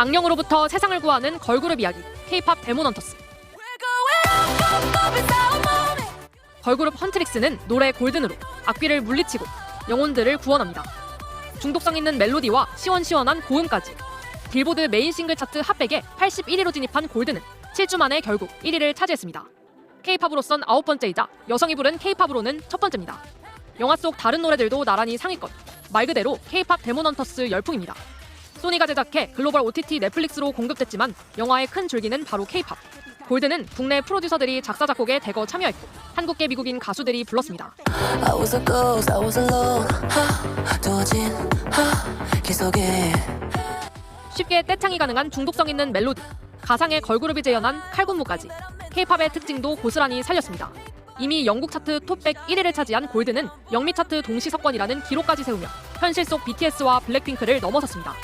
악령으로부터 세상을 구하는 걸그룹 이야기 K-팝 데모넌터스 걸그룹 헌트릭스는 노래 골든으로 악귀를 물리치고 영혼들을 구원합니다. 중독성 있는 멜로디와 시원시원한 고음까지 빌보드 메인 싱글 차트 핫백에 81위로 진입한 골든은 7주 만에 결국 1위를 차지했습니다. K-팝으로선 아홉 번째이자 여성이 부른 K-팝으로는 첫 번째입니다. 영화 속 다른 노래들도 나란히 상위권. 말 그대로 K-팝 데모넌터스 열풍입니다. 소니가 제작해 글로벌 OTT 넷플릭스로 공급됐지만 영화의 큰 줄기는 바로 K-팝. 골든은 국내 프로듀서들이 작사 작곡에 대거 참여했고 한국계 미국인 가수들이 불렀습니다. 쉽게 떼창이 가능한 중독성 있는 멜로디, 가상의 걸그룹이 재현한 칼군무까지 K-팝의 특징도 고스란히 살렸습니다. 이미 영국 차트 톱백 1위를 차지한 골드는 영미 차트 동시 석권이라는 기록까지 세우며 현실 속 BTS와 블랙핑크를 넘어섰습니다.